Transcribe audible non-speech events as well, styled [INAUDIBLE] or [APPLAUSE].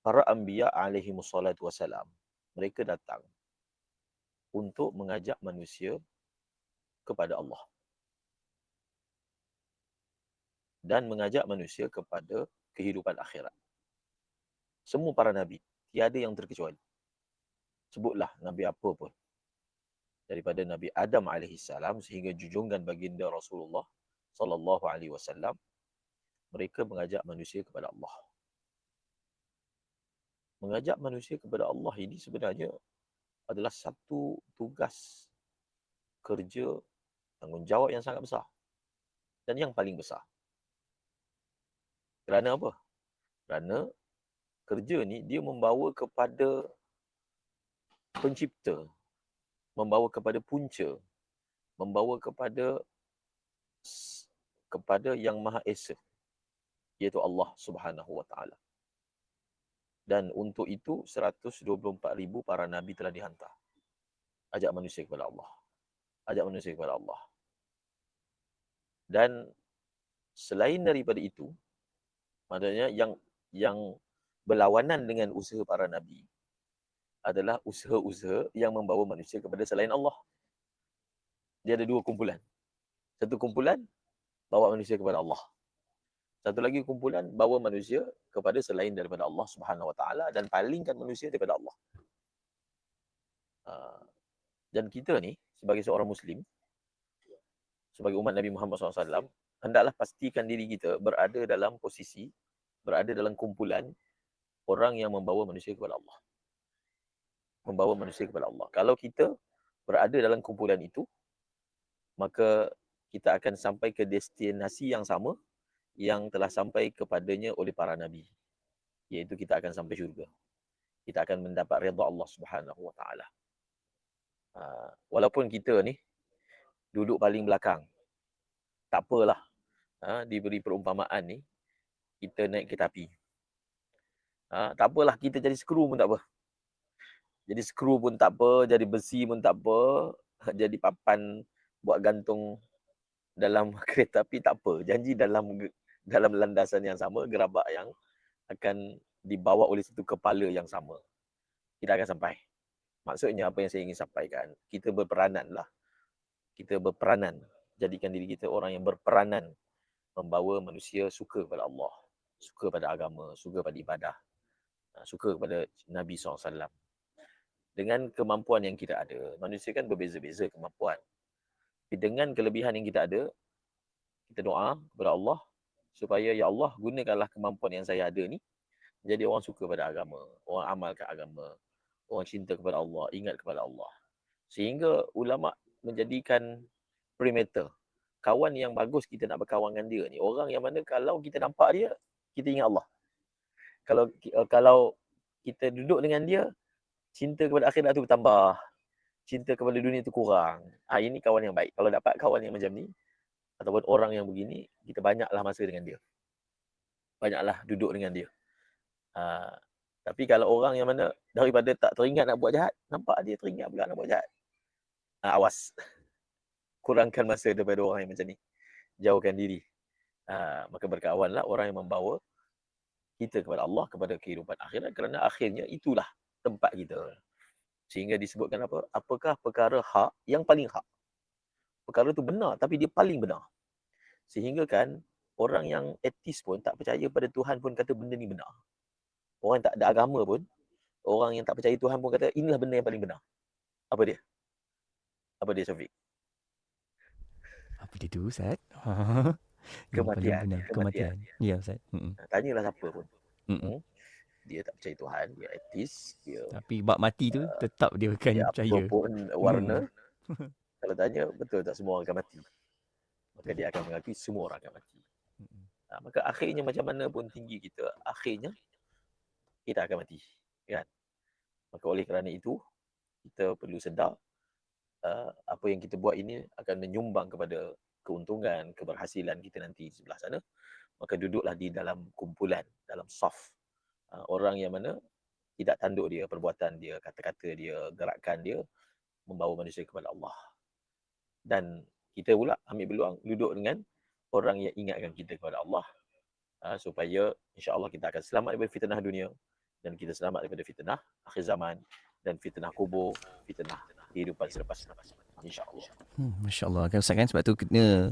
para anbiya alaihi wassalatu wassalam mereka datang untuk mengajak manusia kepada Allah dan mengajak manusia kepada kehidupan akhirat. Semua para nabi, tiada yang terkecuali. Sebutlah nabi apa pun. Daripada Nabi Adam alaihissalam sehingga junjungan baginda Rasulullah sallallahu alaihi wasallam mereka mengajak manusia kepada Allah. Mengajak manusia kepada Allah ini sebenarnya adalah satu tugas kerja tanggungjawab yang sangat besar dan yang paling besar. Kerana apa? Kerana kerja ni dia membawa kepada pencipta, membawa kepada punca, membawa kepada kepada yang maha esa iaitu Allah Subhanahu wa taala. Dan untuk itu 124,000 para nabi telah dihantar. Ajak manusia kepada Allah. Ajak manusia kepada Allah. Dan selain daripada itu, Maksudnya yang yang berlawanan dengan usaha para nabi adalah usaha-usaha yang membawa manusia kepada selain Allah. Dia ada dua kumpulan. Satu kumpulan bawa manusia kepada Allah. Satu lagi kumpulan bawa manusia kepada selain daripada Allah Subhanahu Wa Taala dan palingkan manusia daripada Allah. Ah, dan kita ni sebagai seorang Muslim, sebagai umat Nabi Muhammad SAW, hendaklah pastikan diri kita berada dalam posisi, berada dalam kumpulan orang yang membawa manusia kepada Allah. Membawa manusia kepada Allah. Kalau kita berada dalam kumpulan itu, maka kita akan sampai ke destinasi yang sama yang telah sampai kepadanya oleh para nabi. Iaitu kita akan sampai syurga. Kita akan mendapat redha Allah Subhanahu Wa Taala. Ah, walaupun kita ni duduk paling belakang, tak apalah ha, diberi perumpamaan ni, kita naik kereta api. Ha, tak apalah, kita jadi skru pun tak apa. Jadi skru pun tak apa, jadi besi pun tak apa, [LAUGHS] jadi papan buat gantung dalam [LAUGHS] kereta api tak apa. Janji dalam dalam landasan yang sama, gerabak yang akan dibawa oleh satu kepala yang sama. Kita akan sampai. Maksudnya apa yang saya ingin sampaikan, kita berperanan lah. Kita berperanan. Jadikan diri kita orang yang berperanan membawa manusia suka kepada Allah, suka pada agama, suka pada ibadah, ah, suka kepada Nabi SAW. Dengan kemampuan yang kita ada, manusia kan berbeza-beza kemampuan. Tapi dengan kelebihan yang kita ada, kita doa kepada Allah supaya ya Allah gunakanlah kemampuan yang saya ada ni jadi orang suka pada agama, orang amalkan agama, orang cinta kepada Allah, ingat kepada Allah. Sehingga ulama menjadikan perimeter. Kawan yang bagus kita nak berkawan dengan dia ni orang yang mana kalau kita nampak dia kita ingat Allah. Kalau kalau kita duduk dengan dia cinta kepada akhirat tu bertambah cinta kepada dunia tu kurang. Ah ini kawan yang baik. Kalau dapat kawan yang macam ni ataupun orang yang begini kita banyaklah masa dengan dia. Banyaklah duduk dengan dia. Uh, tapi kalau orang yang mana daripada tak teringat nak buat jahat nampak dia teringat pula nak buat jahat. Uh, awas. [LAUGHS] Kurangkan masa daripada orang yang macam ni. Jauhkan diri. Ha, maka berkawanlah orang yang membawa kita kepada Allah, kepada kehidupan akhirat. Kerana akhirnya itulah tempat kita. Sehingga disebutkan apa? Apakah perkara hak yang paling hak? Perkara tu benar tapi dia paling benar. Sehingga kan orang yang etis pun tak percaya pada Tuhan pun kata benda ni benar. Orang yang tak ada agama pun, orang yang tak percaya Tuhan pun kata inilah benda yang paling benar. Apa dia? Apa dia Syafiq? Apa dia tu Ustaz? [LAUGHS] kematian. Kematian. Ya Ustaz. Mm-mm. Tanyalah siapa pun. Mm-mm. Dia tak percaya Tuhan, dia etis, dia Tapi bab mati tu uh, tetap dia akan dia percaya. Apapun warna. Mm. [LAUGHS] kalau tanya betul tak semua orang akan mati. Maka dia akan mengakui semua orang akan mati. Mm. Ha, maka akhirnya macam mana pun tinggi kita, akhirnya kita akan mati. Kan? Maka oleh kerana itu, kita perlu sedar uh, apa yang kita buat ini akan menyumbang kepada keuntungan, keberhasilan kita nanti di sebelah sana, maka duduklah di dalam kumpulan, dalam soft uh, orang yang mana tidak tanduk dia, perbuatan dia, kata-kata dia, gerakan dia membawa manusia kepada Allah. Dan kita pula ambil peluang duduk dengan orang yang ingatkan kita kepada Allah uh, supaya insya-Allah kita akan selamat daripada fitnah dunia, dan kita selamat daripada fitnah akhir zaman dan fitnah kubur, fitnah kehidupan selepas insya-Allah. Hmm, Masya Allah kan kan sebab tu kena